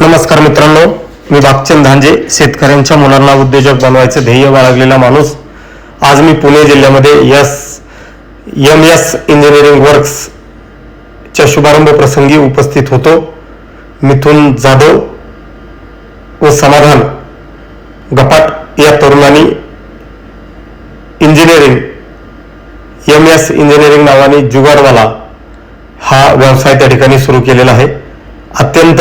नमस्कार मित्रांनो मी बागचंद धांजे शेतकऱ्यांच्या मुलांना उद्योजक बनवायचं ध्येय बाळगलेला माणूस. आज मी पुणे जिल्ह्यामध्ये यस एम एस इंजिनिअरिंग वर्क्सच्या शुभारंभ प्रसंगी उपस्थित होतो. मिथुन जाधव व समाधान गपाट या तरुणांनी इंजिनिअरिंग एम एस इंजिनिअरिंग नावाने जुगारवाला हा व्यवसाय त्या ठिकाणी सुरू केलेला आहे. अत्यंत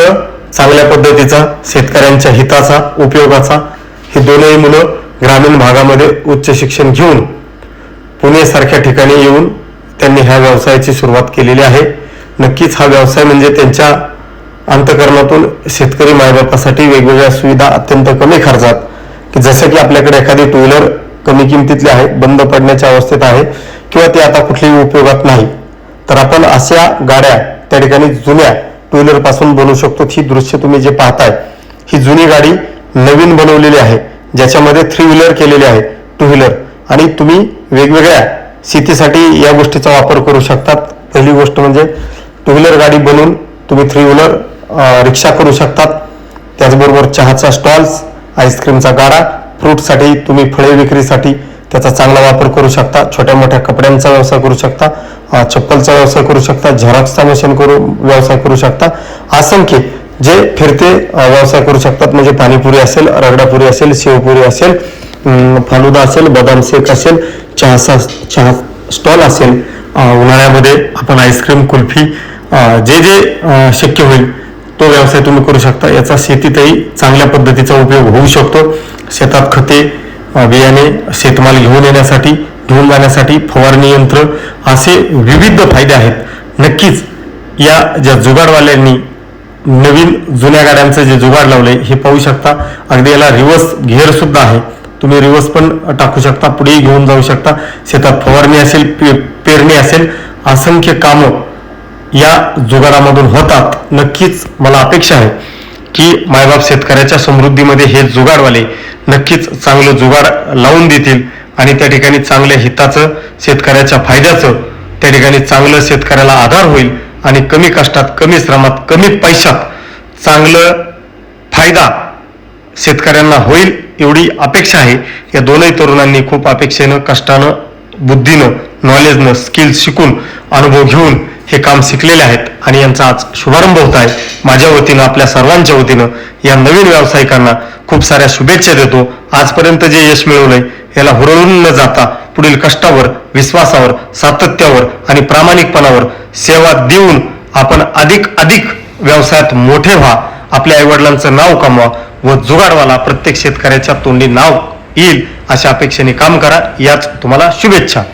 चांगल्या पद्धतीचा शेतकऱ्यांच्या हिताचा उपयोगाचा ही दोनही मुलं ग्रामीण भागामध्ये उच्च शिक्षण घेऊन पुणेसारख्या ठिकाणी येऊन त्यांनी ह्या व्यवसायाची सुरुवात केलेली आहे. नक्कीच हा व्यवसाय म्हणजे त्यांच्या अंतकरणातून शेतकरी मायबापासाठी वेगवेगळ्या सुविधा अत्यंत कमी खर्चात की जसं की आपल्याकडे एखादी टू व्हीलर कमी किमतीतली आहे बंद पडण्याच्या अवस्थेत आहे किंवा ती आता कुठल्याही उपयोगात नाही. तर आपण अशा गाड्या त्या ठिकाणी जुन्या टू व्हीलरपासून बनवू शकतो. ही दृश्य तुम्ही जे पाहताय ही जुनी गाडी नवीन बनवलेली आहे ज्याच्यामध्ये थ्री व्हीलर केलेली आहे टू व्हीलर आणि तुम्ही वेगवेगळ्या शेतीसाठी या गोष्टीचा वापर करू शकतात. पहिली गोष्ट म्हणजे टू व्हीलर गाडी बनवून तुम्ही थ्री व्हीलर रिक्षा करू शकतात. त्याचबरोबर चहाचा स्टॉल्स आईस्क्रीमचा गाडा फ्रूटसाठी तुम्ही फळे विक्रीसाठी त्याचा चांगला वापर करू शकता छोट्या मोठ्या कपड्यांचा व्यवसाय करू शकता चप्पलचा व्यवसाय करू शकता झेरॉक्सचा मशीन करू व्यवसाय करू शकता. असंख्य जे फिरते व्यवसाय करू शकतात म्हणजे पाणीपुरी असेल रगडापुरी असेल शेवपुरी असेल फालुदा असेल बदाम शेक असेल चहाचा चहा स्टॉल असेल उन्हाळ्यामध्ये आपण आईस्क्रीम कुल्फी जे जे शक्य होईल तो व्यवसाय तुम्ही करू शकता. याचा शेतीतही चांगल्या पद्धतीचा उपयोग होऊ शकतो. शेतात खते बियाणे शेतमाल घेऊन येण्यासाठी घेऊन जाण्यासाठी फवारणी यंत्र असे विविध फायदे आहेत. नक्कीच या ज्या जुगाडवाल्यांनी नवीन जुन्या गाड्यांचं जे जुगाड लावले हे पाहू शकता. अगदी याला रिवर्स घेर सुद्धा आहे. तुम्ही रिवर्स पण टाकू शकता पुढेही घेऊन जाऊ शकता. शेतात फवारणी असेल पे- पेरणी असेल असंख्य कामं या जुगारामधून होतात. नक्कीच मला अपेक्षा आहे. की मायबाप शेतकऱ्याच्या समृद्धीमध्ये हे जुगाडवाले नक्कीच चांगलं जुगाड लावून देतील आणि त्या ठिकाणी चांगल्या हिताचं शेतकऱ्याच्या फायद्याचं त्या ठिकाणी चांगलं शेतकऱ्याला आधार होईल आणि कमी कष्टात कमी श्रमात कमी पैशात चांगलं फायदा शेतकऱ्यांना होईल एवढी अपेक्षा आहे. या दोनही तरुणांनी खूप अपेक्षेनं कष्टानं बुद्धीनं नॉलेजनं स्किल शिकून अनुभव घेऊन हे काम शिकलेले आहेत. आणि यांचा आज शुभारंभ होत आहे. माझ्या वतीनं आपल्या सर्वांच्या वतीनं या नवीन व्यावसायिकांना खूप साऱ्या शुभेच्छा देतो. आजपर्यंत जे यश मिळवलंय याला हुरळून न जाता पुढील कष्टावर विश्वासावर सातत्यावर आणि प्रामाणिकपणावर सेवा देऊन आपण अधिक अधिक व्यवसायात मोठे व्हा. आपल्या आईवडिलांचं नाव कमवा व जुगाडवाला प्रत्येक शेतकऱ्याच्या तोंडी नाव येईल अशा अपेक्षेने काम करा. याच तुम्हाला शुभेच्छा.